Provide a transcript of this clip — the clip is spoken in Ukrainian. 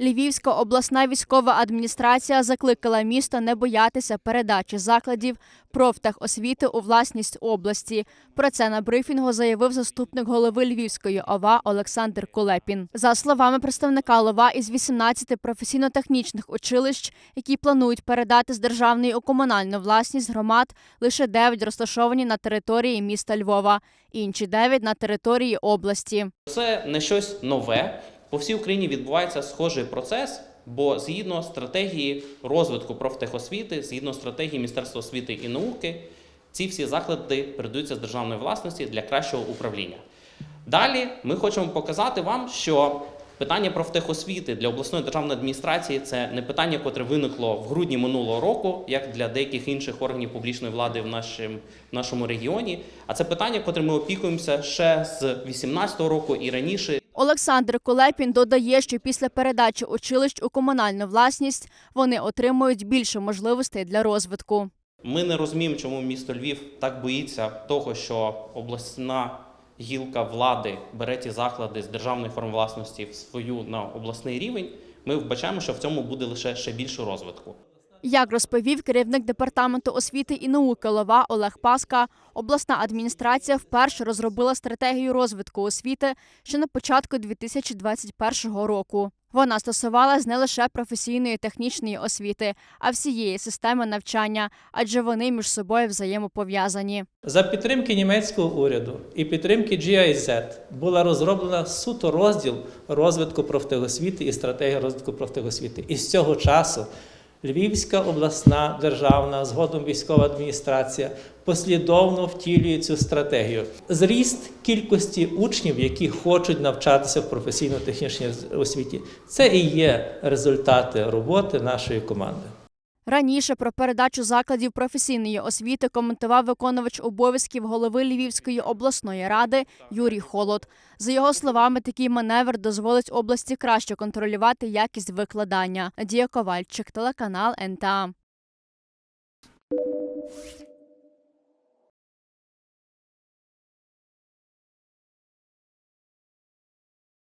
Львівська обласна військова адміністрація закликала місто не боятися передачі закладів профтехосвіти у власність області. Про це на брифінгу заявив заступник голови Львівської ОВА Олександр Кулепін. За словами представника ЛОВА, із 18 професійно-технічних училищ, які планують передати з державної у комунальну власність громад, лише 9 розташовані на території міста Львова, інші 9 на території області. Це не щось нове. По всій Україні відбувається схожий процес, бо згідно стратегії розвитку профтехосвіти, згідно стратегії Міністерства освіти і науки, ці всі заклади передаються з державної власності для кращого управління. Далі ми хочемо показати вам, що питання профтехосвіти для обласної державної адміністрації це не питання, котре виникло в грудні минулого року, як для деяких інших органів публічної влади в нашому, в нашому регіоні. А це питання, котре ми опікуємося ще з 2018 року і раніше. Олександр Колепін додає, що після передачі училищ у комунальну власність вони отримують більше можливостей для розвитку. Ми не розуміємо, чому місто Львів так боїться того, що обласна гілка влади бере ті заклади з державної форм власності в свою на обласний рівень. Ми вбачаємо, що в цьому буде лише ще більше розвитку. Як розповів керівник департаменту освіти і науки Лова Олег Паска, обласна адміністрація вперше розробила стратегію розвитку освіти ще на початку 2021 року. Вона стосувалась не лише професійної технічної освіти, а всієї системи навчання, адже вони між собою взаємопов'язані. За підтримки німецького уряду і підтримки GIZ була розроблена суто розділ розвитку профтехосвіти і стратегія розвитку профтехосвіти. І з цього часу Львівська обласна державна, згодом військова адміністрація послідовно втілює цю стратегію. Зріст кількості учнів, які хочуть навчатися в професійно-технічній освіті, це і є результати роботи нашої команди. Раніше про передачу закладів професійної освіти коментував виконувач обов'язків голови Львівської обласної ради Юрій Холод. За його словами, такий маневр дозволить області краще контролювати якість викладання. Надія Ковальчик, телеканал НТА.